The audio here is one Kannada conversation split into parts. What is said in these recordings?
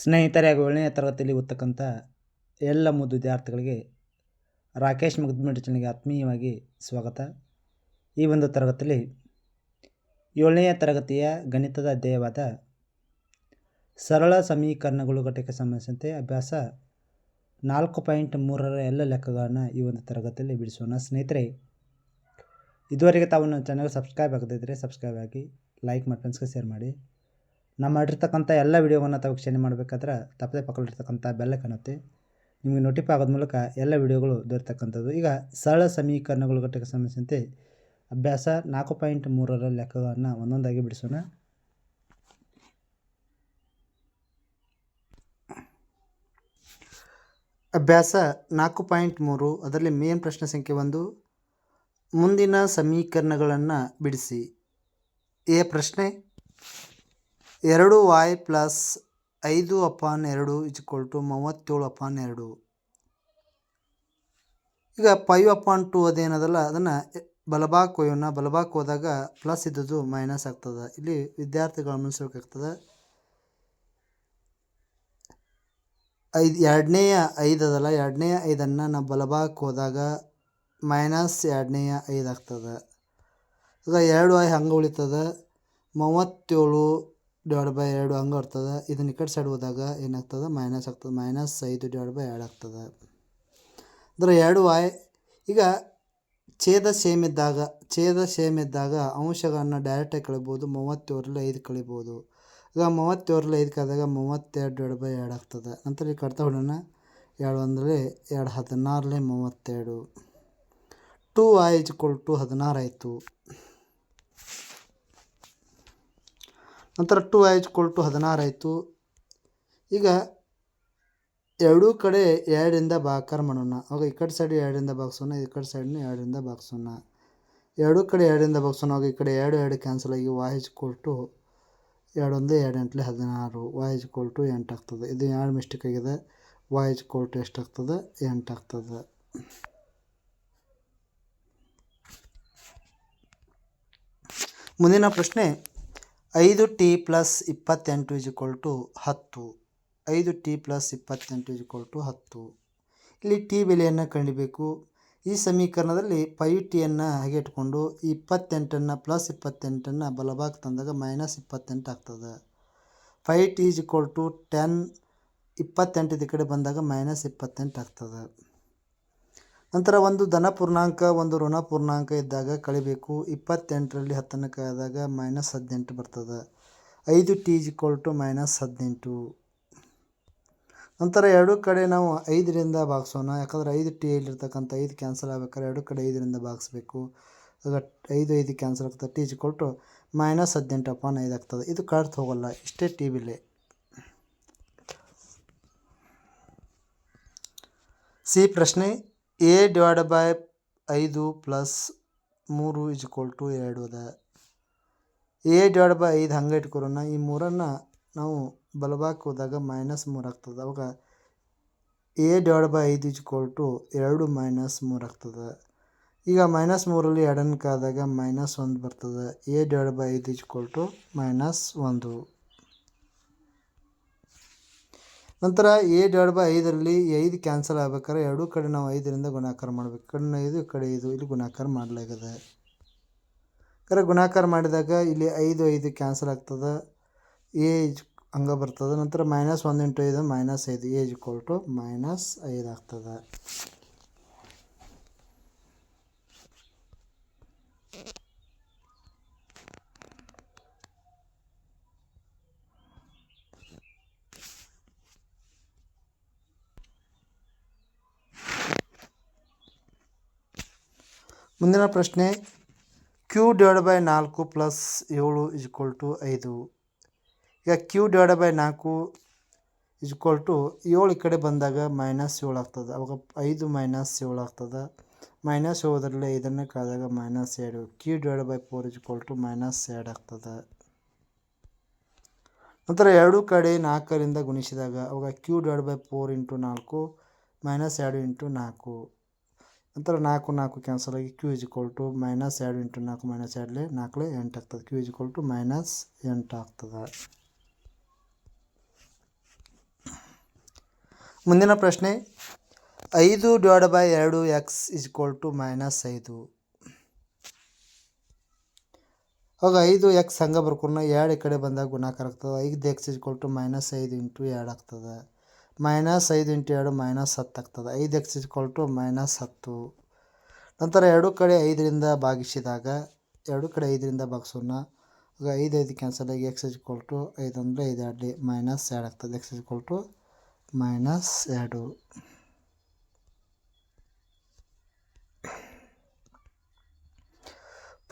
ಸ್ನೇಹಿತರೆ ಹಾಗೂ ಏಳನೇ ತರಗತಿಯಲ್ಲಿ ಓದ್ತಕ್ಕಂಥ ಎಲ್ಲ ಮುದ್ದು ವಿದ್ಯಾರ್ಥಿಗಳಿಗೆ ರಾಕೇಶ್ ಮುಗ್ದಮೇಡ್ ಚಾನಲ್ಗೆ ಆತ್ಮೀಯವಾಗಿ ಸ್ವಾಗತ. ಈ ಒಂದು ತರಗತಿಯಲ್ಲಿ ಏಳನೆಯ ತರಗತಿಯ ಗಣಿತದ ಅಧ್ಯಾಯವಾದ ಸರಳ ಸಮೀಕರಣಗಳು ಘಟಕ ಸಂಬಂಧಿಸಿದಂತೆ ಅಭ್ಯಾಸ ನಾಲ್ಕು ಪಾಯಿಂಟ್ ಮೂರರ ಎಲ್ಲ ಲೆಕ್ಕಗಳನ್ನು ಈ ಒಂದು ತರಗತಿಯಲ್ಲಿ ಬಿಡಿಸೋಣ. ಸ್ನೇಹಿತರೆ, ಇದುವರೆಗೆ ತಾವು ನನ್ನ ಚಾನಲ್ ಸಬ್ಸ್ಕ್ರೈಬ್ ಆಗದಿದ್ದರೆ ಸಬ್ಸ್ಕ್ರೈಬ್ ಆಗಿ ಲೈಕ್ ಮಾಡಿ ಫ್ರೆಂಡ್ಸ್ಗೆ ಶೇರ್ ಮಾಡಿ. ನಾವು ಮಾಡಿರ್ತಕ್ಕಂಥ ಎಲ್ಲ ವೀಡಿಯೋವನ್ನು ತಾವು ವೀಕ್ಷಣೆ ಮಾಡಬೇಕಾದ್ರೆ ತಪ್ಪದೆ ಪಕ್ಕದಲ್ಲಿರ್ತಕ್ಕಂಥ ಬೆಲ್ಲ ಕಾಣುತ್ತೆ ನಿಮಗೆ ನೋಟಿಫೈ ಆಗೋದ ಮೂಲಕ ಎಲ್ಲ ವಿಡಿಯೋಗಳು ದೊರೆತಕ್ಕಂಥದ್ದು. ಈಗ ಸರಳ ಸಮೀಕರಣಗಳು ಘಟಕ ಸಂಬಂಧಿಸಿದಂತೆ ಅಭ್ಯಾಸ ನಾಲ್ಕು ಪಾಯಿಂಟ್ ಮೂರರ ಲೆಕ್ಕಗಳನ್ನು ಒಂದೊಂದಾಗಿ ಬಿಡಿಸೋಣ. ಅಭ್ಯಾಸ ನಾಲ್ಕು ಪಾಯಿಂಟ್ ಮೂರು, ಅದರಲ್ಲಿ ಮೇನ್ ಪ್ರಶ್ನೆ ಸಂಖ್ಯೆ ಒಂದು. ಮುಂದಿನ ಸಮೀಕರಣಗಳನ್ನು ಬಿಡಿಸಿ. ಎ ಪ್ರಶ್ನೆ ಎರಡು ವಾಯ್ ಪ್ಲಸ್ ಐದು ಅಪಾನ್ ಎರಡು ಇಜ್ಕೊಲ್ ಟು ಮೂವತ್ತೇಳು ಅಪಾನ್ ಎರಡು. ಈಗ ಫೈವ್ ಅಪಾನ್ ಟು ಅದೇನದಲ್ಲ, ಅದನ್ನು ಬಲಭಾಗ ಕೊಯ್ಯೋಣ. ಬಲಭಾಗ ಹೋದಾಗ ಪ್ಲಸ್ ಇದ್ದದ್ದು ಮೈನಸ್ ಆಗ್ತದೆ. ಇಲ್ಲಿ ವಿದ್ಯಾರ್ಥಿಗಳು ಗಮನಿಸ್ಬೇಕಾಗ್ತದೆ ಐದು, ಎರಡನೆಯ ಐದು ಅದಲ್ಲ, ಎರಡನೆಯ ಐದನ್ನು ನಾವು ಬಲಭಾಗಕ್ಕೆ ಹೋದಾಗ ಮೈನಸ್ ಎರಡನೆಯ ಐದು ಆಗ್ತದೆ. ಈಗ ಎರಡು ಐ ಹಂಗೆ ಉಳಿತದೆ. ಮೂವತ್ತೇಳು ಡಿವೈಡ್ ಬೈ ಎರಡು ಹಂಗೆ ಬರ್ತದೆ ಇದನ್ನ ಈ ಸೈಡ್ ಹೋದಾಗ ಏನಾಗ್ತದೆ? ಮೈನಸ್ ಆಗ್ತದೆ. ಮೈನಸ್ ಐದು ಡಿವೈಡ್ ಬೈ ಎರಡು ಆಗ್ತದೆ. ಅಂದ್ರೆ ಎರಡು ವಾಯ್ ಈಗ ಛೇದ ಸೇಮ್ ಇದ್ದಾಗ, ಛೇದ ಸೇಮ್ ಇದ್ದಾಗ ಅಂಶಗಳನ್ನು ಡೈರೆಕ್ಟಾಗಿ ಕಳಿಬೋದು. ಮೂವತ್ತೇಳರಲ್ಲಿ ಐದು ಕಳಿಬೋದು. ಈಗ ಮೂವತ್ತೇಳರಲ್ಲಿ ಐದು ಕಳೆದಾಗ ಮೂವತ್ತೆರಡು ಡಿವೈಡ್ ಬೈ ಎರಡು ಆಗ್ತದೆ. ನಂತರ ಈ ಕಡ್ತಾ ಹೊಡೋಣ ಎರಡು ಅಂದರೆ ಎರಡು ಹದಿನಾರಲೇ ಮೂವತ್ತೆರಡು. ಟು ವಾಯ್ ಇಜ್ಕೊಲ್ ಟು ಹದಿನಾರು ಆಯಿತು. ನಂತರ ಟು ಐ ಇಕ್ವಲ್ ಟು ಹದಿನಾರು ಆಯಿತು. ಈಗ ಎರಡೂ ಕಡೆ ಎರಡರಿಂದ ಭಾಗಾಕಾರ ಮಾಡೋಣ. ಆವಾಗ ಈ ಕಡೆ ಸೈಡ್ ಎರಡರಿಂದ ಭಾಗಿಸೋಣ, ಈ ಕಡೆ ಸೈಡ್ನ ಎರಡರಿಂದ ಭಾಗಿಸೋಣ. ಎರಡೂ ಕಡೆ ಎರಡರಿಂದ ಭಾಗಿಸೋಣ ಆವಾಗ ಈ ಕಡೆ ಎರಡು ಎರಡು ಕ್ಯಾನ್ಸಲ್ ಆಗಿ ವಾಯ್ ಇಕ್ವಲ್ ಟು ಎರಡು ಒಂದು, ಎರಡು ಎಂಟ್ಲೆ ಹದಿನಾರು. ವಾಯ್ ಇಕ್ವಲ್ ಟು ಎಂಟು ಆಗ್ತದೆ. ಇದು ಎರಡು ಮಿಸ್ಟೇಕ್ ಆಗಿದೆ? ವಾಯ್ ಇಕ್ವಲ್ ಟು ಎಷ್ಟಾಗ್ತದೆ ಎಂಟು ಆಗ್ತದೆ. ಮುಂದಿನ ಪ್ರಶ್ನೆ ಐದು ಟಿ ಪ್ಲಸ್ ಇಪ್ಪತ್ತೆಂಟು ಇಜ್ಕೊಲ್ ಟು ಹತ್ತು. ಐದು ಟಿ ಪ್ಲಸ್ ಇಪ್ಪತ್ತೆಂಟು ಇಜ್ಕೊಲ್ ಟು ಹತ್ತು. ಇಲ್ಲಿ ಟಿ ಬೆಲೆಯನ್ನು ಕಂಡಿಬೇಕು. ಈ ಸಮೀಕರಣದಲ್ಲಿ ಫೈವ್ ಟಿಯನ್ನು ಹಾಗೆ ಇಟ್ಕೊಂಡು ಇಪ್ಪತ್ತೆಂಟನ್ನು ಪ್ಲಸ್ ಇಪ್ಪತ್ತೆಂಟನ್ನು ಬಲಭಾಗ ತಂದಾಗ ಮೈನಸ್ ಇಪ್ಪತ್ತೆಂಟು ಆಗ್ತದೆ. Five t is equal to ten ಇಪ್ಪತ್ತೆಂಟು ಈ ಕಡೆ ಬಂದಾಗ ಮೈನಸ್ ಇಪ್ಪತ್ತೆಂಟು ಆಗ್ತದೆ. ನಂತರ ಒಂದು ಧನ ಪೂರ್ಣಾಂಕ, ಒಂದು ಋಣ ಪೂರ್ಣಾಂಕ ಇದ್ದಾಗ ಕಳಿಬೇಕು. ಇಪ್ಪತ್ತೆಂಟರಲ್ಲಿ ಹತ್ತನ್ನು ಕಳೆದಾಗ ಮೈನಸ್ ಹದಿನೆಂಟು ಬರ್ತದೆ. ಐದು t is equal to minus ಹದಿನೆಂಟು. ನಂತರ ಎರಡು ಕಡೆ ನಾವು ಐದರಿಂದ ಭಾಗಿಸೋಣ. ಯಾಕಂದ್ರೆ ಐದು ಟಿ ಇಲ್ಲಿರ್ತಕ್ಕಂಥ ಐದು ಕ್ಯಾನ್ಸಲ್ ಆಗ್ಬೇಕಾದ್ರೆ ಎರಡು ಕಡೆ ಐದರಿಂದ ಭಾಗಿಸ್ಬೇಕು. ಆಗ ಐದು ಐದು ಕ್ಯಾನ್ಸಲ್ ಆಗ್ತದೆ. T is equal to minus ಹದಿನೆಂಟು ಅಪಾನ್ ಐದು ಆಗ್ತದೆ. ಇದು ಕಾರ್ಡ್ ಹೋಗಲ್ಲ. ಇಷ್ಟೇ ಟಿ ಬಿಲೆ. ಸಿ ಪ್ರಶ್ನೆ ಎ ಡಿವೈಡ್ ಬೈ ಐದು ಪ್ಲಸ್ ಮೂರು ಇಜ್ಕೊಲ್ ಟು ಎರಡು ಅದ. ಎ ಡಿವೈಡ್ ಬೈ ಐದು ಹಂಗೆ ಇಟ್ಕೊರೋಣ. ಈ ಮೂರನ್ನು ನಾವು ಬಲಭಾಗಕ್ಕೆ ಹೋದಾಗ ಮೈನಸ್ ಮೂರು ಆಗ್ತದೆ. ಅವಾಗ ಎ ಡಿವೈಡ್ ಬೈ ಐದು ಇಜ್ಕೊಲ್ ಟು ಎರಡು ಮೈನಸ್ ಮೂರು ಆಗ್ತದೆ. ಈಗ ಮೈನಸ್ ಮೂರಲ್ಲಿ ಎರಡನ್ನು ಕಾದಾಗ ಮೈನಸ್ ಒಂದು ಬರ್ತದೆ. ಎ ಡಿವೈಡ್ ಬೈ ಐದು ಇಜ್ಕೊಲ್ ಟು ಮೈನಸ್ ಒಂದು. ನಂತರ ಎ ಡಿವೈಡ್ ಬೈ ಐದರಲ್ಲಿ ಐದು ಕ್ಯಾನ್ಸಲ್ ಆಗ್ಬೇಕಾದ್ರೆ ಎರಡೂ ಕಡೆ ನಾವು ಐದರಿಂದ ಗುಣಾಕಾರ ಮಾಡಬೇಕು. ಕಣ್ಣು ಐದು ಕಡೆ ಐದು, ಇಲ್ಲಿ ಗುಣಾಕಾರ ಮಾಡಲಾಗಿದೆ. ಕರೆ, ಗುಣಾಕಾರ ಮಾಡಿದಾಗ ಇಲ್ಲಿ ಐದು ಐದು ಕ್ಯಾನ್ಸಲ್ ಆಗ್ತದೆ. ಎ ಹಂಗೆ ಬರ್ತದೆ. ನಂತರ ಮೈನಸ್ ಒಂದು ಇಂಟು ಐದು, ಮೈನಸ್ ಐದು ಏಜ್ ಟು ಮೈನಸ್ ಐದು ಆಗ್ತದೆ. ಮುಂದಿನ ಪ್ರಶ್ನೆ ಕ್ಯೂ ಡಿವೈಡ್ ಬೈ ನಾಲ್ಕು ಪ್ಲಸ್ ಏಳು ಇಜ್ಕೊಲ್ ಟು ಐದು. ಈಗ ಕ್ಯೂ ಡಿವೈಡ್ ಬೈ ನಾಲ್ಕು ಇಜ್ಕೊಲ್ ಟು ಏಳು ಈ ಕಡೆ ಬಂದಾಗ ಮೈನಸ್ ಏಳು ಆಗ್ತದೆ. ಅವಾಗ ಐದು ಮೈನಸ್ ಏಳು ಆಗ್ತದೆ. ಮೈನಸ್ ಏಳರಲ್ಲಿ ಐದನ್ನು ಕಳೆದಾಗ ಮೈನಸ್ ಎರಡು. Q divide by four is equal to minus ಎರಡು ಆಗ್ತದೆ. ನಂತರ ಎರಡು ಕಡೆ ನಾಲ್ಕರಿಂದ ಗುಣಿಸಿದಾಗ ಅವಾಗ q divide by four into ನಾಲ್ಕು ಮೈನಸ್ ಎರಡು ಇಂಟು ನಾಲ್ಕು. ನಂತರ ನಾಲ್ಕು ನಾಲ್ಕು ಕ್ಯಾನ್ಸಲ್ ಆಗಿ q is equal to minus ಎರಡು ಇಂಟು ನಾಲ್ಕು ಮೈನಸ್ ಎರಡಲೇ ನಾಲ್ಕಲೇ ಎಂಟು ಆಗ್ತದೆ. ಕ್ಯೂ ಇಜ್ಕೊಲ್ ಟು ಮೈನಸ್ ಎಂಟು ಆಗ್ತದೆ. ಮುಂದಿನ ಪ್ರಶ್ನೆ, ಐದು ಡಿವೈಡ್ ಬೈ ಎರಡು x is equal to minus ಐದು. ಆಗ ಐದು ಎಕ್ಸ್ ಹಂಗೆ ಬರ್ಕೊಂಡು ಎರಡು ಈ ಕಡೆ ಬಂದಾಗ ಗುಣಾಕಾರ ಆಗ್ತದೆ. ಐದು x is equal to minus ಐದು ಇಂಟು ಎರಡು ಆಗ್ತದೆ. ಮೈನಸ್ ಐದು ಇಂಟು ಎರಡು ಮೈನಸ್ ಹತ್ತು ಆಗ್ತದೆ. ಐದು ಎಕ್ಸ್ ಇಕ್ವಲ್ ಟು ಮೈನಸ್ ಹತ್ತು. ನಂತರ ಎರಡು ಕಡೆ ಐದರಿಂದ ಭಾಗಿಸಿದಾಗ, ಎರಡು ಕಡೆ ಐದರಿಂದ ಭಾಗಿಸೋಣ. ಈಗ ಐದು ಐದು ಕ್ಯಾನ್ಸಲ್ ಆಗಿ ಎಕ್ಸ್ ಇಕ್ವಲ್ ಟು ಐದು ಅಂದರೆ ಐದು ಎರಡು ಮೈನಸ್ ಎರಡು ಆಗ್ತದೆ. ಎಕ್ಸ್ ಇಕ್ವಲ್ ಟು ಮೈನಸ್ ಎರಡು.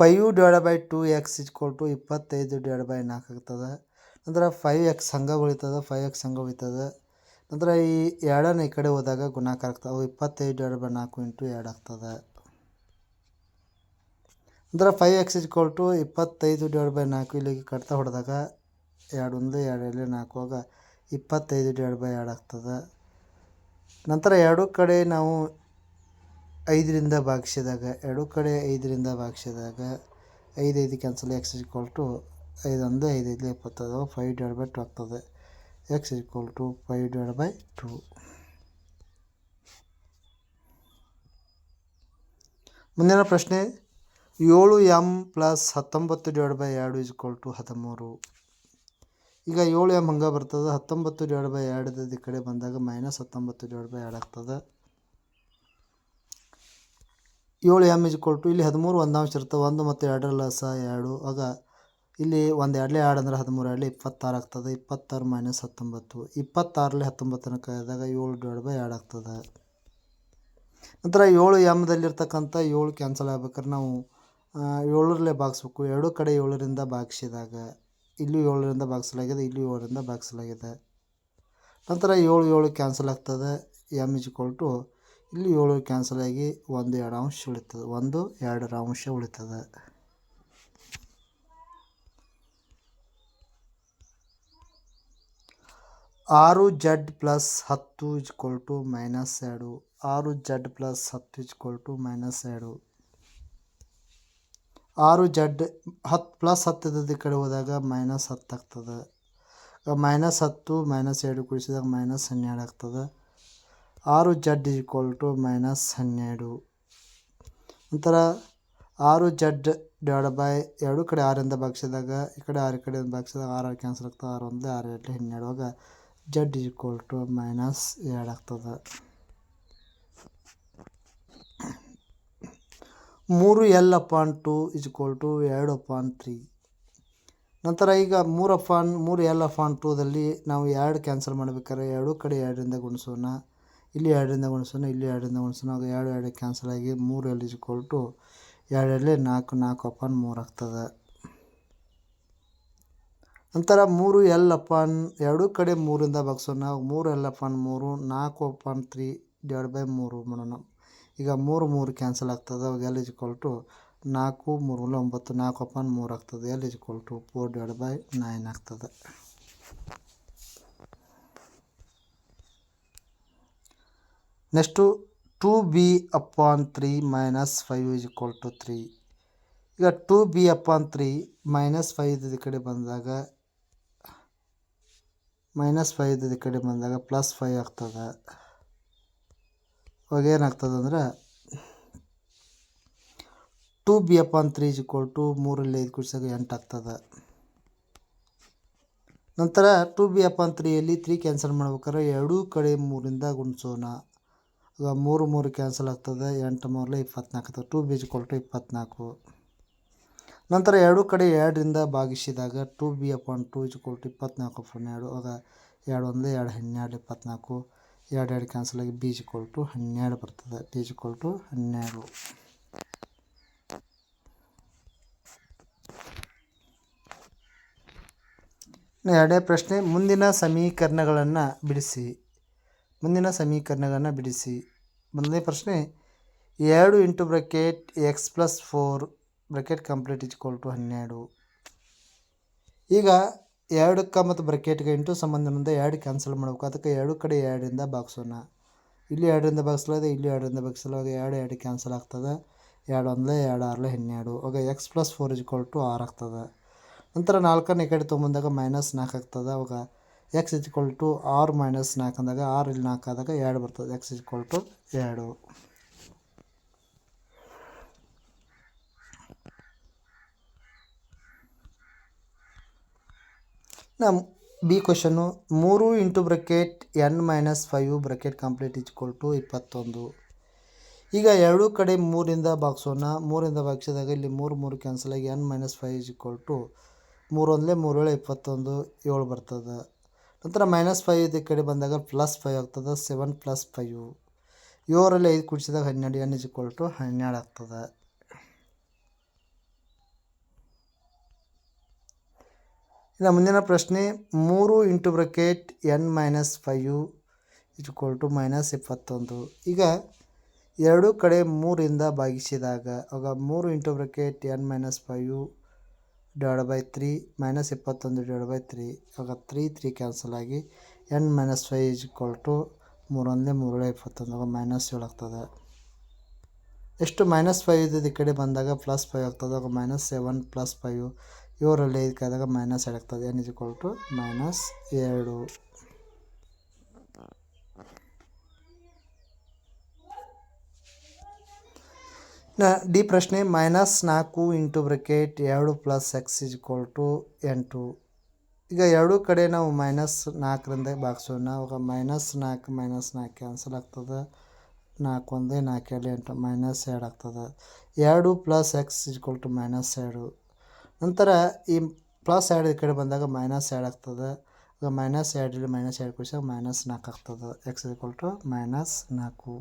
Five divide by two x is equal to ಇಪ್ಪತ್ತೈದು ಡಿವೈಡ್ ಬೈ ನಾಲ್ಕು ಆಗ್ತದೆ. ನಂತರ ಫೈವ್ ಎಕ್ಸ್ ಹಂಗೆ ಉಳಿತದೆ ಫೈವ್ ಎಕ್ಸ್ ಹಂಗೆ ಉಳಿತದೆ. ನಂತರ ಈ ಎರಡನ್ನು ಈ ಕಡೆ ಹೋದಾಗ ಗುಣಾಕಾರ ಆಗ್ತದೆ. ಅವು ಇಪ್ಪತ್ತೈದು ಎರಡು ಬೈ ನಾಲ್ಕು ಇಂಟು ಎರಡು ಆಗ್ತದೆ. ನಂತರ five x is equal to ಇಪ್ಪತ್ತೈದು ಡಿವೈಡ್ ಬೈ ನಾಲ್ಕು ಇಲ್ಲಿಗೆ ಕಟ್ತಾ ಹೊಡೆದಾಗ ಎರಡು ಒಂದು ಎರಡು ಎರಡು ನಾಲ್ಕು ಆಗ ಇಪ್ಪತ್ತೈದು ಡಿವೈಡ್ ಬೈ ಎರಡು ಆಗ್ತದೆ. ನಂತರ ಎರಡು ಕಡೆ ನಾವು ಐದರಿಂದ ಭಾಗಿಸಿದಾಗ, ಎರಡು ಕಡೆ ಐದರಿಂದ ಭಾಗಿಸಿದಾಗ ಐದು ಐದು ಕ್ಯಾನ್ಸಲ್ ಎಕ್ಸ್ ಇಕ್ವಲ್ ಟು ಐದು ಒಂದು ಐದು ಐದು ಇಪ್ಪತ್ತದು ಫೈವ್ ಡಿವೈಡ್ ಬೈ ಟು ಆಗ್ತದೆ. X equal to five divided by two ಮುಂದಿನ ಪ್ರಶ್ನೆ, ಏಳು ಎಂ ಪ್ಲಸ್ ಹತ್ತೊಂಬತ್ತು ಡಿವೈಡ್ ಬೈ ಎರಡು ಈಕ್ವಲ್ ಟು ಹದಿಮೂರು. ಈಗ ಏಳು ಎಂ ಹಂಗೆ ಬರ್ತದೆ? ಹತ್ತೊಂಬತ್ತು ಡಿವೈಡ್ ಬೈ ಎರಡು ಈ ಕಡೆ ಬಂದಾಗ ಮೈನಸ್ ಹತ್ತೊಂಬತ್ತು ಡಿವೈಡ್ ಬೈ ಎರಡು ಆಗ್ತದೆ. ಏಳು ಎಂ ಇಸ್ ಟು ಇಲ್ಲಿ ಹದಿಮೂರು ಒಂದಾಂಶ ಇರ್ತವೆ ಒಂದು ಮತ್ತು ಎರಡರ ಲಸ ಎರಡು. ಆಗ ಇಲ್ಲಿ ಒಂದು ಎರಡಲೇ ಎರಡು ಅಂದ್ರೆ ಹದಿಮೂರು ಎರಡಲೇ ಇಪ್ಪತ್ತಾರು ಆಗ್ತದೆ. ಇಪ್ಪತ್ತಾರು ಮೈನಸ್ ಹತ್ತೊಂಬತ್ತು. ಇಪ್ಪತ್ತಾರಲ್ಲಿ ಹತ್ತೊಂಬತ್ತನ್ನು ಕಳೆದಾಗ ಏಳು ಡಿವೈಡ್ ಬೈ ಎರಡು ಆಗ್ತದೆ. ನಂತರ ಏಳು ಎಮ್ದಲ್ಲಿರ್ತಕ್ಕಂಥ ಏಳು ಕ್ಯಾನ್ಸಲ್ ಆಗ್ಬೇಕಾದ್ರೆ ನಾವು ಏಳರಲ್ಲೇ ಭಾಗಿಸ್ಬೇಕು. ಎರಡು ಕಡೆ ಏಳರಿಂದ ಭಾಗಿಸಿದಾಗ ಇಲ್ಲೂ ಏಳರಿಂದ ಭಾಗಿಸಲಾಗಿದೆ, ಇಲ್ಲಿ ಏಳರಿಂದ ಭಾಗಿಸಲಾಗಿದೆ. ನಂತರ ಏಳು ಏಳು ಕ್ಯಾನ್ಸಲ್ ಆಗ್ತದೆ. ಎಂ ಇಸ್ ಟು ಇಲ್ಲಿ ಏಳು ಕ್ಯಾನ್ಸಲ್ ಆಗಿ ಒಂದು ಎರಡು ಅಂಶ ಉಳಿತದೆ. ಒಂದು ಎರಡರ ಅಂಶ ಉಳಿತದೆ. ಆರು ಜಡ್ ಪ್ಲಸ್ ಹತ್ತು ಇಜ್ಕೊಲ್ ಟು ಮೈನಸ್ ಎರಡು. ಆರು ಜಡ್ ಪ್ಲಸ್ ಹತ್ತು ಇಜ್ಕೊಲ್ ಟು ಮೈನಸ್ ಎರಡು. ಆರು ಜಡ್ ಹತ್ತು ಪ್ಲಸ್ ಹತ್ತು ಈ ಕಡೆ ಹೋದಾಗ ಮೈನಸ್ ಹತ್ತು ಆಗ್ತದೆ. ಮೈನಸ್ ಹತ್ತು ಮೈನಸ್ ಎರಡು ಕುಡಿಸಿದಾಗ ಮೈನಸ್ ಹನ್ನೆರಡು ಆಗ್ತದೆ. ಆರು ಜಡ್ ಈಕ್ವಲ್ ಟು ಮೈನಸ್ ಹನ್ನೆರಡು. ನಂತರ ಆರು ಜಡ್ ಡಿವೈಡ್ ಬೈ ಎರಡು ಕಡೆ ಆರಿಂದ ಭಾಗಿಸಿದಾಗ ಈ ಕಡೆ ಆರು, ಈ ಕಡೆ ಭಾಗಿಸಿದಾಗ ಆರು ಕ್ಯಾನ್ಸಲ್ ಆಗ್ತದೆ. ಆರು ಒಂದು, ಆರು ಎರಡು, ಹನ್ನೆರಡು. ಈಕ್ವಲ್ ಟು ಎರಡು ಆಗ್ತದೆ. ಮೂರು l upon two is equal to ಎರಡು ಅಪಾನ್ ತ್ರೀ ನಂತರ ಈಗ ಮೂರು ಅಪಾನ್ ಮೂರು ಎಲ್ ಅಪಾನ್ ಟೂದಲ್ಲಿ ನಾವು ಎರಡು ಕ್ಯಾನ್ಸಲ್ ಮಾಡಬೇಕಾದ್ರೆ ಎರಡು ಕಡೆ ಎರಡರಿಂದ ಗುಣಿಸೋಣ. ಇಲ್ಲಿ ಎರಡರಿಂದ ಗುಣಿಸೋಣ, ಇಲ್ಲಿ ಎರಡರಿಂದ ಗುಣಿಸೋಣ. ಆಗ ಎರಡು ಎರಡು ಕ್ಯಾನ್ಸಲ್ ಆಗಿ ಮೂರು ಎಲ್ ಇಜ್ಕೋಲ್ ಟು ಎರಡು ಎರಡಲೇ ನಾಲ್ಕು ನಾಲ್ಕು ಅಪಾನ್ ಮೂರು ಆಗ್ತದೆ. ನಂತರ ಮೂರು ಎಲ್ ಅಪಾನ್ ಎರಡೂ ಕಡೆ ಮೂರಿಂದ ಭಾಗಿಸೋಣ ಮೂರು ಎಲ್ ಅಪಾನ್ ಮೂರು, ನಾಲ್ಕು ಅಪಾನ್ ತ್ರೀ ಡಿವೈಡ್ ಬೈ ಮೂರು ಮಾಡೋಣ. ಈಗ ಮೂರು ಮೂರು ಕ್ಯಾನ್ಸಲ್ ಆಗ್ತದೆ. ಅವಾಗ ಎಲ್ ಇಜ್ಕೊಲ್ ಟು ನಾಲ್ಕು, ಮೂರು ಒಂಬತ್ತು, ನಾಲ್ಕು ಅಪಾನ್ ಮೂರು ಆಗ್ತದೆ. L is equal to four divide by nine ಆಗ್ತದೆ. Next two b upon three minus five is to three ಈಗ two b upon three minus five ಈ ಕಡೆ ಬಂದಾಗ ಮೈನಸ್ ಫೈ ಈ ಕಡೆ ಬಂದಾಗ ಪ್ಲಸ್ ಫೈ ಆಗ್ತದೆ. ಅವಾಗ ಏನಾಗ್ತದೆ ಅಂದರೆ two b upon three is equal to ಮೂರಲ್ಲಿ ಐದು ಕುಡಿಸಾಗ ಎಂಟು ಆಗ್ತದೆ. ನಂತರ ಟು ಬಿ ಅಪಾನ್ ತ್ರೀಯಲ್ಲಿ ತ್ರೀ ಕ್ಯಾನ್ಸಲ್ ಮಾಡ್ಬೇಕಾದ್ರೆ ಎರಡೂ ಕಡೆ ಮೂರಿಂದ ಗುಣಿಸೋಣ. ಈಗ ಮೂರು ಮೂರು ಕ್ಯಾನ್ಸಲ್ ಆಗ್ತದೆ, ಎಂಟು ಮೂರಲೆ ಇಪ್ಪತ್ನಾಲ್ಕು ಆಗ್ತದೆ. ಟು ಬಿ ಇಕ್ವಲ್ ಟು ಇಪ್ಪತ್ನಾಲ್ಕು. ನಂತರ ಎರಡು ಕಡೆ ಎರಡರಿಂದ ಭಾಗಿಸಿದಾಗ two b upon two is equal to ಇಪ್ಪತ್ನಾಲ್ಕು ಅಪಾನ್ ಎರಡು. ಆಗ ಎರಡು ಒಂದೇ ಎರಡು ಹನ್ನೆರಡು ಇಪ್ಪತ್ನಾಲ್ಕು. ಎರಡು ಎರಡು ಕ್ಯಾನ್ಸಲ್ ಆಗಿ ಬಿ ಇಜ್ಕೊಲ್ ಟು ಹನ್ನೆರಡು ಬರ್ತದೆ. ಬಿ ಇಜ್ಕೊಲ್ ಟು ಹನ್ನೆರಡು. ಎರಡನೇ ಪ್ರಶ್ನೆ, ಮುಂದಿನ ಸಮೀಕರಣಗಳನ್ನು ಬಿಡಿಸಿ. ಮುಂದಿನ ಸಮೀಕರಣಗಳನ್ನು ಬಿಡಿಸಿ. ಮೊದಲನೇ ಪ್ರಶ್ನೆ, ಎರಡು into bracket x plus four bracket complete is equal to ಹನ್ನೆರಡು. ಈಗ ಎರಡಕ್ಕೆ ಮತ್ತು ಬ್ರಕೆಟ್ಗೆ ಇಂಟು ಸಂಬಂಧದಿಂದ ಎರಡು ಕ್ಯಾನ್ಸಲ್ ಮಾಡಬೇಕು. ಅದಕ್ಕೆ ಎರಡು ಕಡೆ ಎರಡರಿಂದ ಭಾಗಿಸೋಣ. ಇಲ್ಲಿ ಎರಡರಿಂದ ಭಾಗಿಸಲಾಗಿದೆ, ಇಲ್ಲಿ ಎರಡರಿಂದ ಭಾಗಿಸಲಾಗಿದೆ. ಎರಡು ಎರಡು ಕ್ಯಾನ್ಸಲ್ ಆಗ್ತದೆ. ಎರಡು ಒಂದಲೇ ಎರಡು ಆರಲೆ ಹನ್ನೆರಡು. ಆಗ x plus four is equal to ಆರು ಆಗ್ತದೆ. ನಂತರ ನಾಲ್ಕನೇ ಈ ಕಡೆ ತೊಗೊಂಬಂದಾಗ ಮೈನಸ್ ನಾಲ್ಕು ಆಗ್ತದೆ. ಅವಾಗ ಎಕ್ಸ್ ಇಸ್ ಇಕ್ವಲ್ ಟು ಆರು ಮೈನಸ್ ನಾಲ್ಕು ಅಂದಾಗ ಆರು ಇಲ್ಲಿ ನಾಲ್ಕು ಆದಾಗ ಎರಡು ಬರ್ತದೆ. ಎಕ್ಸ್ ಇಸ್ ಇಕ್ವಲ್ ಟು ಎರಡು. ನಮ್ಮ ಬಿ ಕ್ವಶನ್ನು ಮೂರು into bracket n minus five bracket complete is equal to ಇಪ್ಪತ್ತೊಂದು. ಈಗ ಎರಡೂ ಕಡೆ ಮೂರಿಂದ ಭಾಗಿಸೋಣ. ಮೂರಿಂದ ಭಾಗಿಸಿದಾಗ ಇಲ್ಲಿ ಮೂರು ಮೂರು ಕ್ಯಾನ್ಸಲ್ ಆಗಿ n minus five is equal to ಮೂರು ಏಳು ಇಪ್ಪತ್ತೊಂದು ಏಳು ಬರ್ತದೆ. ನಂತರ ಮೈನಸ್ ಫೈವ್ ಇದ ಕಡೆ ಬಂದಾಗ ಪ್ಲಸ್ ಫೈವ್ ಆಗ್ತದೆ. ಸೆವೆನ್ ಪ್ಲಸ್ ಫೈವ್ ಏಳರಲ್ಲಿ ಐದು ಕುಡಿಸಿದಾಗ ಹನ್ನೆರಡು ಎನ್ ಇಸ್ ಇಕ್ವಲ್ ಟು ಹನ್ನೆರಡು ಆಗ್ತದೆ. ಇನ್ನು ಮುಂದಿನ ಪ್ರಶ್ನೆ ಮೂರು into bracket n minus five equal to minus ಇಪ್ಪತ್ತೊಂದು. ಈಗ ಎರಡೂ ಕಡೆ ಮೂರಿಂದ ಭಾಗಿಸಿದಾಗ, ಆಗ ಮೂರು into bracket n minus five divide by three minus ಇಪ್ಪತ್ತೊಂದು ಡಿವೈಡ್ ಬೈ ತ್ರೀ, ಆಗ ತ್ರೀ ತ್ರೀ ಕ್ಯಾನ್ಸಲ್ ಆಗಿ n minus five is equal to ಮೂರೊಂದೇ ಮೂರೇಳು ಇಪ್ಪತ್ತೊಂದು, ಆಗ ಮೈನಸ್ ಏಳು ಆಗ್ತದೆ. ಎಷ್ಟು ಮೈನಸ್ ಫೈವ್ ಇದ್ದದ್ದು ಈ ಕಡೆ ಬಂದಾಗ ಪ್ಲಸ್ ಫೈವ್ ಆಗ್ತದೆ, ಆಗ ಮೈನಸ್ ಸೆವೆನ್ ಪ್ಲಸ್ ಫೈವ್ ಏಳರಲ್ಲಿ ಐದಕ್ಕೆ ಆದಾಗ ಮೈನಸ್ ಎರಡು ಆಗ್ತದೆ n is equal to minus ಎರಡು ನ ಡಿ ಪ್ರಶ್ನೆ ಮೈನಸ್ ನಾಲ್ಕು ಇಂಟು ಬ್ರಕೆಟ್ ಎರಡು plus x is equal to ಎಂಟು ಈಗ ಎರಡೂ ಕಡೆ ನಾವು ಮೈನಸ್ ನಾಲ್ಕರಿಂದ ಭಾಗಿಸೋಣ ಅವಾಗ ಮೈನಸ್ ನಾಲ್ಕು ಮೈನಸ್ ನಾಲ್ಕು ಕ್ಯಾನ್ಸಲ್ ಆಗ್ತದೆ ನಾಲ್ಕು ಒಂದೇ ನಾಲ್ಕು ಎರಡು ಎಂಟು ಮೈನಸ್ ಎರಡು ಆಗ್ತದೆ ಎರಡು plus x equal to minus ಎರಡು ನಂತರ ಈ ಪ್ಲಸ್ ಎರಡು ಈ ಕಡೆ ಬಂದಾಗ ಮೈನಸ್ ಎರಡು ಆಗ್ತದೆ. ಈಗ ಮೈನಸ್ ಎರಡು ಮೈನಸ್ ಎರಡು ಖುಷಿಯಾಗ ಮೈನಸ್ ನಾಲ್ಕು ಆಗ್ತದೆ. ಎಕ್ಸ್ ಇಕ್ವಲ್ ಟು ಮೈನಸ್ ನಾಲ್ಕು.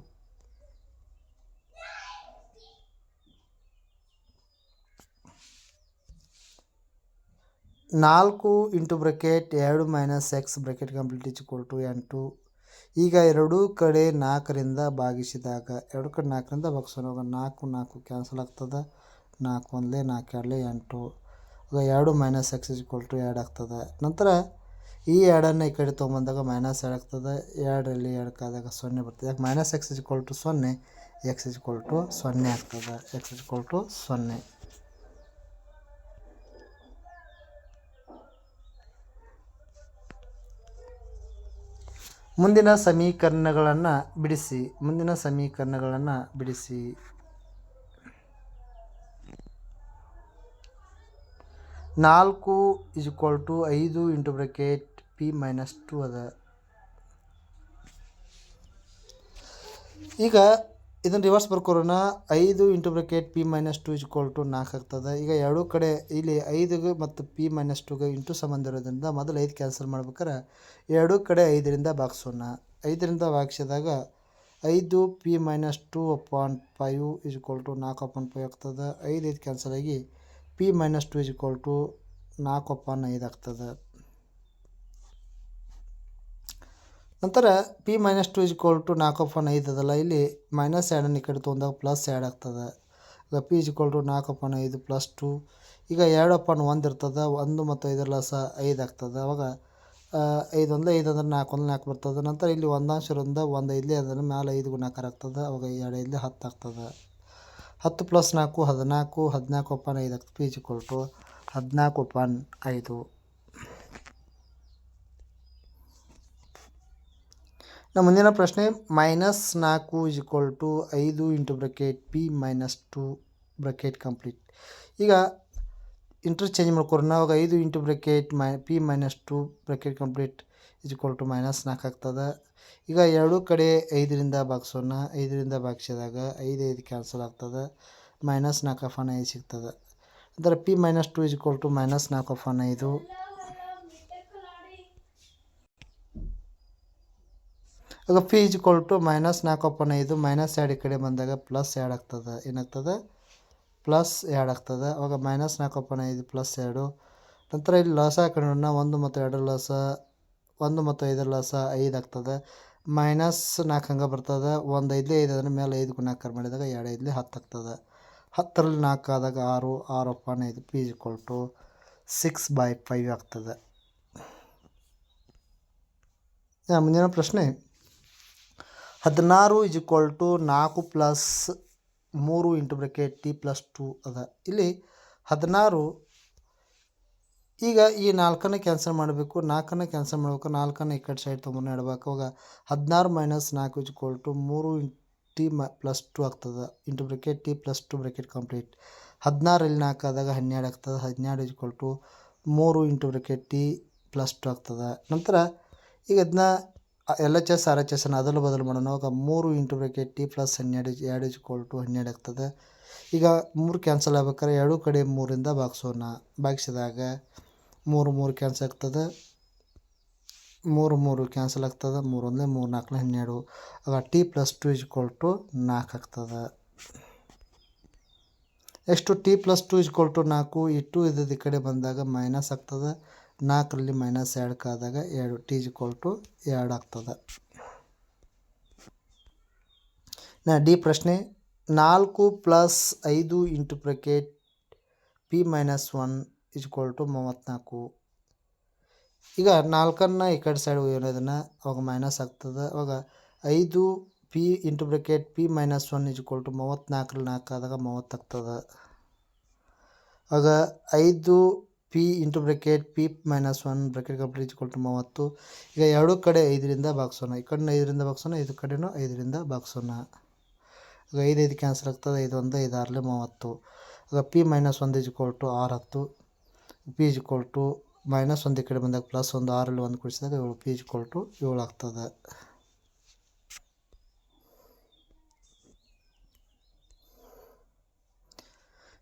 ನಾಲ್ಕು ಇಂಟು ಬ್ರಕೆಟ್ ಎರಡು minus x bracket complete is equal to ಎಂಟು ಈಗ ಎರಡೂ ಕಡೆ ನಾಲ್ಕರಿಂದ ಭಾಗಿಸಿದಾಗ, ಎರಡು ಕಡೆ ನಾಲ್ಕರಿಂದ ಭಾಗಿಸೋಣ ನಾಲ್ಕು ನಾಲ್ಕು ಕ್ಯಾನ್ಸಲ್ ಆಗ್ತದೆ. ನಾಲ್ಕು ಒಂದಲೇ ನಾಲ್ಕು ಎರಡಲೇ ಎಂಟು ಈಗ ಎರಡು minus x is equal to ಎರಡು ಆಗ್ತದೆ. ನಂತರ ಈ ಎರಡನ್ನು ಈ ಕಡೆ ತೊಗೊಂಬಂದಾಗ ಮೈನಸ್ ಎರಡು ಆಗ್ತದೆ. ಎರಡರಲ್ಲಿ ಎರಡು ಕಾದಾಗ ಸೊನ್ನೆ ಬರ್ತದೆ. ಯಾಕೆ minus x is equal to ಸೊನ್ನೆ? ಎಕ್ಸ್ ಇಸ್ ಇಕ್ವಲ್ ಟು ಸೊನ್ನೆ ಆಗ್ತದೆ. ಎಕ್ಸ್ ಇಸ್ ಇಕ್ವಲ್ ಟು ಸೊನ್ನೆ. ಮುಂದಿನ ಸಮೀಕರಣಗಳನ್ನು ಬಿಡಿಸಿ. ಮುಂದಿನ ಸಮೀಕರಣಗಳನ್ನು ಬಿಡಿಸಿ. ನಾಲ್ಕು ಇಸ್ ಈಕ್ವಲ್ ಟು ಐದು into bracket p minus two ಅದ. ಈಗ ಇದನ್ನು ರಿವರ್ಸ್ ಬರ್ಕೊರೋಣ. ಐದು into bracket p minus two is equal to ನಾಲ್ಕು ಆಗ್ತದೆ. ಈಗ ಎರಡೂ ಕಡೆ ಇಲ್ಲಿ ಐದುಗೆ ಮತ್ತು ಪಿ ಮೈನಸ್ ಟುಗೆ ಇಂಟು ಸಂಬಂಧ ಇರೋದ್ರಿಂದ ಮೊದಲು ಐದು ಕ್ಯಾನ್ಸಲ್ ಮಾಡ್ಬೇಕಾರೆ ಎರಡೂ ಕಡೆ ಐದರಿಂದ ಭಾಗಿಸೋಣ. ಐದರಿಂದ ಭಾಗಿಸಿದಾಗ ಐದು p minus two upon five is equal to ನಾಲ್ಕು ಅಪಾನ್ ಫೈವ್ ಆಗ್ತದೆ. ಐದು ಐದು ಕ್ಯಾನ್ಸಲ್ ಆಗಿ p minus two is equal to ನಾಲ್ಕು ಅಪಾನ್ ಐದು ಆಗ್ತದೆ. ನಂತರ p minus two is equal to ನಾಲ್ಕು ಅಪಾನ್ ಐದು ಅದಲ್ಲ, ಇಲ್ಲಿ ಮೈನಸ್ ಎರಡನ್ನು ಈ ಕಡೆ ತೊಗೊಂಡಾಗ ಪ್ಲಸ್ ಎರಡು ಆಗ್ತದೆ. ಈಗ ಪಿ ಇಸ್ ಈಕ್ವಲ್ ಟು ನಾಲ್ಕು ಅಪಾನ್ ಐದು ಪ್ಲಸ್ ಟು ಈಗ ಎರಡು ಅಪಾನ್ ಒಂದು ಇರ್ತದೆ, ಒಂದು ಮತ್ತು ಐದರ ಸಹ ಐದು ಆಗ್ತದೆ. ಅವಾಗ ಐದು ಒಂದು ಐದು ಅಂದ್ರೆ ನಾಲ್ಕು ಒಂದು ನಾಲ್ಕು ಬರ್ತದೆ. ನಂತರ ಇಲ್ಲಿ ಒಂದಾಂಶರಿಂದ ಒಂದು ಐದಲೇ ಅದನ್ನು ಮ್ಯಾಲೆ ಐದು ಗುಣಾಕಾರ ಆಗ್ತದೆ, ಅವಾಗ ಎರಡು ಐದಲೇ ಹತ್ತು ಆಗ್ತದೆ. ಹತ್ತು ಪ್ಲಸ್ ನಾಲ್ಕು, ಹದಿನಾಲ್ಕು ಹದಿನಾಲ್ಕು ಒಪಾನ್ ಐದು, ಹತ್ತು ಪಿ ಇಸ್ ಕೊಟ್ಟು ಹದಿನಾಲ್ಕು ಒಪಾನ್ ಐದು. ನಮ್ಮ ಮುಂದಿನ ಪ್ರಶ್ನೆ ಮೈನಸ್ ನಾಲ್ಕು ಇಸ್ ಇಕ್ವಲ್ ಟು ಐದು into bracket p minus two bracket complete ಈಗ ಇಂಟರ್ಚೇಂಜ್ ಮಾಡ್ಕೊಡ್ರಿ ನಾವು ಐದು into bracket my p minus two bracket complete is equal to minus ನಾಲ್ಕು ಆಗ್ತದೆ. ಈಗ ಎರಡೂ ಕಡೆ ಐದರಿಂದ ಭಾಗಿಸೋಣ ಐದರಿಂದ ಭಾಗಿಸಿದಾಗ ಐದು ಐದು ಕ್ಯಾನ್ಸಲ್ ಆಗ್ತದೆ, ಮೈನಸ್ ನಾಲ್ಕು ಅಫಾನ್ ಐದು ಸಿಗ್ತದೆ. ಅಂದರೆ p minus two is equal to minus ನಾಲ್ಕು ಅಫಾನ್ ಐದು. ಈಗ p is equal to minus ನಾಲ್ಕು ಅಪ್ಪನ ಐದು, ಮೈನಸ್ ಎರಡು ಈ ಕಡೆ ಬಂದಾಗ ಪ್ಲಸ್ ಎರಡು ಆಗ್ತದೆ. ಏನಾಗ್ತದೆ? ಪ್ಲಸ್ ಎರಡು ಆಗ್ತದೆ. ಅವಾಗ ಮೈನಸ್ ನಾಲ್ಕು ಅಪ್ಪನ ಐದು ಪ್ಲಸ್ ಎರಡು. ನಂತರ ಇಲ್ಲಿ ಲಾಸ ಹಾಕೋಣ ಒಂದು ಮತ್ತು ಎರಡು ಲಾಸ ಒಂದು ಮತ್ತು ಐದರ ಸಹ ಐದು ಆಗ್ತದೆ. ಮೈನಸ್ ನಾಲ್ಕು ಹಂಗೆ ಬರ್ತದೆ. ಒಂದು ಐದಲೇ ಐದು ಅದ್ರ ಮೇಲೆ ಐದು ಗುಣಾಕಾರ ಮಾಡಿದಾಗ ಎರಡು ಐದ್ಲಿ ಹತ್ತು ಆಗ್ತದೆ. ಹತ್ತರಲ್ಲಿ ನಾಲ್ಕು ಆದಾಗ ಆರು ಆರು ಅಪಾನ್ ಐದು p is equal to six by five ಆಗ್ತದೆ. ಮುಂದಿನ ಪ್ರಶ್ನೆ. ಹದಿನಾರು ಇಸ್ ಇಕ್ವಲ್ ಟು ನಾಲ್ಕು ಪ್ಲಸ್ ಮೂರು into bracket t plus two ಅದ. ಇಲ್ಲಿ ಹದಿನಾರು ಈಗ ಈ ನಾಲ್ಕನ್ನು ಕ್ಯಾನ್ಸಲ್ ಮಾಡಬೇಕು, ನಾಲ್ಕನ್ನು ಕ್ಯಾನ್ಸಲ್ ಮಾಡಬೇಕು, ನಾಲ್ಕನ್ನು ಈ ಕಡೆ ಸೈಡ್ ತೊಗೊಂಡು ಇಡಬೇಕು ಅವಾಗ ಹದಿನಾರು ಮೈನಸ್ ನಾಲ್ಕು ಇಜ್ ಟು ಮೂರು ಟಿ ಮ ಪ್ಲಸ್ ಟು ಆಗ್ತದೆ. Into bracket t plus two bracket complete ಹದಿನಾರಲ್ಲಿ ನಾಲ್ಕು ಆದಾಗ ಹನ್ನೆರಡು ಆಗ್ತದೆ. ಹದಿನೆರಡು ಇಚ್ ಟು ಮೂರು into bracket t plus two ಆಗ್ತದೆ. ನಂತರ ಈಗ ಅದನ್ನ L H S R H ಅನ್ನು ಅದಲು ಬದಲು ಮಾಡೋಣ. ಅವಾಗ ಮೂರು ಇಂಟು ಬ್ರೆಕೆಟ್ ಟಿ ಪ್ಲಸ್ ಹನ್ನೆರಡು ಎರಡು ಇಜ್ ಟು ಹನ್ನೆರಡು ಆಗ್ತದೆ. ಈಗ ಮೂರು ಕ್ಯಾನ್ಸಲ್ ಆಗ್ಬೇಕಾದ್ರೆ ಎರಡೂ ಕಡೆ ಮೂರಿಂದ ಭಾಗಿಸೋಣ. ಭಾಗಿಸಿದಾಗ ಮೂರು ಮೂರು ಕ್ಯಾನ್ಸಲ್ ಆಗ್ತದೆ. ಮೂರು ಮೂರು ಕ್ಯಾನ್ಸಲ್ ಆಗ್ತದೆ. ಮೂರು ಒಂದೇ ಮೂರು ನಾಲ್ಕನೇ ಹನ್ನೆರಡು. ಆಗ t plus two is to ನಾಲ್ಕು ಆಗ್ತದೆ. ಎಷ್ಟು t plus two is to ನಾಲ್ಕು? ಈ ಟು ಇದ್ದದ್ದು ಈ ಕಡೆ ಬಂದಾಗ ಮೈನಸ್ ಆಗ್ತದೆ. ನಾಲ್ಕರಲ್ಲಿ ಮೈನಸ್ ಎರಡು ಕಾದಾಗ ಎರಡು. ಟಿ ಇಸ್ ಟು ಎರಡು ಆಗ್ತದೆ. ನಾ ಡಿ ಪ್ರಶ್ನೆ, ನಾಲ್ಕು ಪ್ಲಸ್ ಐದು into bracket p minus one is to ಮೂವತ್ತ್ನಾಲ್ಕು. ಈಗ ನಾಲ್ಕನ್ನು ಈ ಕಡೆ ಸೈಡ್ ಒಯ್ಯೋದನ್ನು ಅವಾಗ ಮೈನಸ್ ಆಗ್ತದೆ. ಅವಾಗ ಐದು P into bracket p minus one is to ಮೂವತ್ತ್ನಾಲ್ಕರಲ್ಲಿ ನಾಲ್ಕು ಆದಾಗ ಮೂವತ್ತಾಗ್ತದೆ ಆಗ ಐದು P into bracket p minus one bracket complete is to ಮೂವತ್ತು. ಈಗ ಎರಡೂ ಕಡೆ ಐದರಿಂದ ಭಾಗಿಸೋಣ. ಈ ಕಡೆ ಐದರಿಂದ ಭಾಗಿಸೋಣ ಐದು ಕಡೆನೂ ಐದರಿಂದ ಭಾಗಿಸೋಣ. ಈಗ ಐದು ಐದು ಕ್ಯಾನ್ಸಲ್ ಆಗ್ತದೆ, ಐದು ಒಂದು, ಐದು ಆರಲೆ ಮೂವತ್ತು. ಆಗ ಪಿ ಮೈನಸ್ ಒಂದು ಇಸ್ ಟು ಆರು ಹತ್ತು. ಪಿ ಇಸ್ ಟು ಮೈನಸ್ ಒಂದು ಈ ಕಡೆ ಬಂದಾಗ ಪ್ಲಸ್ ಒಂದು ಆರಲ್ಲಿ ಒಂದು ಕೂಡಿಸಿದಾಗ ಏಳು. ಪಿ ಇಸ್ ಟು ಏಳು ಆಗ್ತದೆ.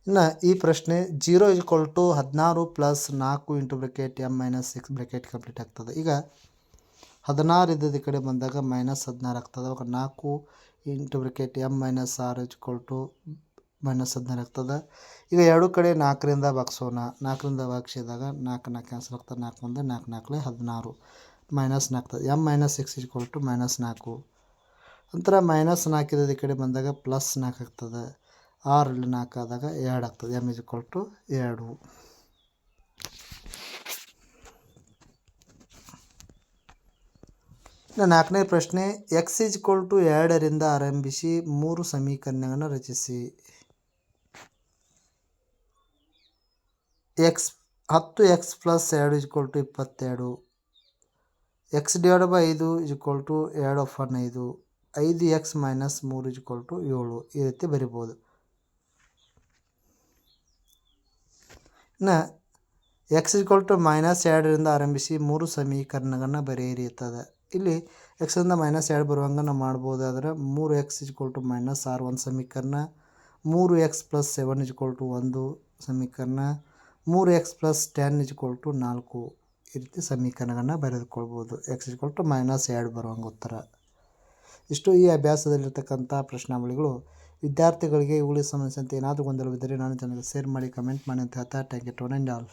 ಇನ್ನು ಈ ಪ್ರಶ್ನೆ ಜೀರೋ ಇಸ್ ಟು ಹದಿನಾರು ಪ್ಲಸ್ ನಾಲ್ಕು into bracket m minus six bracket complete ಆಗ್ತದೆ. ಈಗ ಹದಿನಾರು ಇದ್ದದ ಈ ಕಡೆ ಬಂದಾಗ ಮೈನಸ್ ಹದಿನಾರು ಆಗ್ತದೆ. ಅವಾಗ ನಾಲ್ಕು ಇಂಟು ಬ್ರೆಕೆಟ್ ಎಂ ಮೈನಸ್ ಆರ್ ಇಸ್ ಟು ಮೈನಸ್ ಹದಿನಾರು ಆಗ್ತದೆ ಈಗ ಎರಡು ಕಡೆ ನಾಲ್ಕರಿಂದ ಭಾಗಿಸೋಣ ನಾಲ್ಕರಿಂದ ಭಾಗಿಸಿದಾಗ ನಾಲ್ಕು ನಾಲ್ಕು ಕ್ಯಾನ್ಸಲ್ ಆಗ್ತದೆ. ನಾಲ್ಕು ಮುಂದೆ ನಾಲ್ಕು ನಾಲ್ಕಲೆ ಹದಿನಾರು. ಮೈನಸ್ ನಾಲ್ಕು m minus six equal to minus ನಾಲ್ಕು. ನಂತರ ಮೈನಸ್ ನಾಲ್ಕಿದ ಈ ಕಡೆ ಬಂದಾಗ ಪ್ಲಸ್ ನಾಲ್ಕು ಆಗ್ತದೆ. ಆರಲ್ಲಿ ನಾಲ್ಕು ಆದಾಗ ಎರಡು ಆಗ್ತದೆ. ಎಂ ಇಸ್ ಟು ಎರಡು. ಇನ್ನು ನಾಲ್ಕನೇ ಪ್ರಶ್ನೆ, ಎಕ್ಸ್ ಇಸ್ ಟು ಎರಡರಿಂದ ಆರಂಭಿಸಿ ಮೂರು ಸಮೀಕರಣಗಳನ್ನು ರಚಿಸಿ. ಎಕ್ಸ್ ಹತ್ತು ಎಕ್ಸ್ ಪ್ಲಸ್ ಎರಡು ಇಸ್ ಟು ಇಪ್ಪತ್ತೆರಡು. ಎಕ್ಸ್ ಡಿವೈಡ್ ಬೈ ಐದು ಇಸ್ ಟು ಎರಡು ಆಫ್ ಒನ್ ಐದು ಐದು ಎಕ್ಸ್ ಮೈನಸ್ ಮೂರು ಇಸ್ ಟು ಏಳು. ಈ ರೀತಿ ಬರಿಬೋದು. ಇನ್ನು ಎಕ್ಸ್ ಇಸ್ ಟು ಮೈನಸ್ ಎರಡರಿಂದ ಆರಂಭಿಸಿ ಮೂರು ಸಮೀಕರಣಗಳನ್ನ ಬರೆಯಿರಿ ಇರ್ತದೆ ಇಲ್ಲಿ ಎಕ್ಸಿಂದ ಮೈನಸ್ ಎರಡು ಬರುವಂಗೆ ನಾವು ಮಾಡ್ಬೋದಾದ್ರೆ ಮೂರು ಎಕ್ಸ್ ಇಸ್ ಟು ಮೈನಸ್ ಆರು ಒಂದು ಸಮೀಕರಣ, ಮೂರು x plus seven is to ಒಂದು ಸಮೀಕರಣ ಮೂರು x plus ten is to ನಾಲ್ಕು ಈ ರೀತಿ ಸಮೀಕರಣಗಳನ್ನ ಬರೆದುಕೊಳ್ಬೋದು. ಎಕ್ಸ್ ಇಸ್ ಟು ಮೈನಸ್ ಎರಡು ಬರುವಂಗೆ ಉತ್ತರ. ಇಷ್ಟು ಈ ಅಭ್ಯಾಸದಲ್ಲಿರ್ತಕ್ಕಂಥ ಪ್ರಶ್ನಾವಳಿಗಳು. ವಿದ್ಯಾರ್ಥಿಗಳಿಗೆ ಇವುಗಳಿಗೆ ಸಂಬಂಧಿಸಿದಂತೆ ಏನಾದರೂ ಗೊಂದಲವಿದ್ದರೆ ನಾನು ಚಾನಲ್ಗೆ ಶೇರ್ ಮಾಡಿ, ಕಮೆಂಟ್ ಮಾಡಿ ಅಂತ ಹೇಳ್ತಾ ಟ್ಯಾಂಕ್ ಯು ಆ್ಯಂಡ್ ಆಲ್.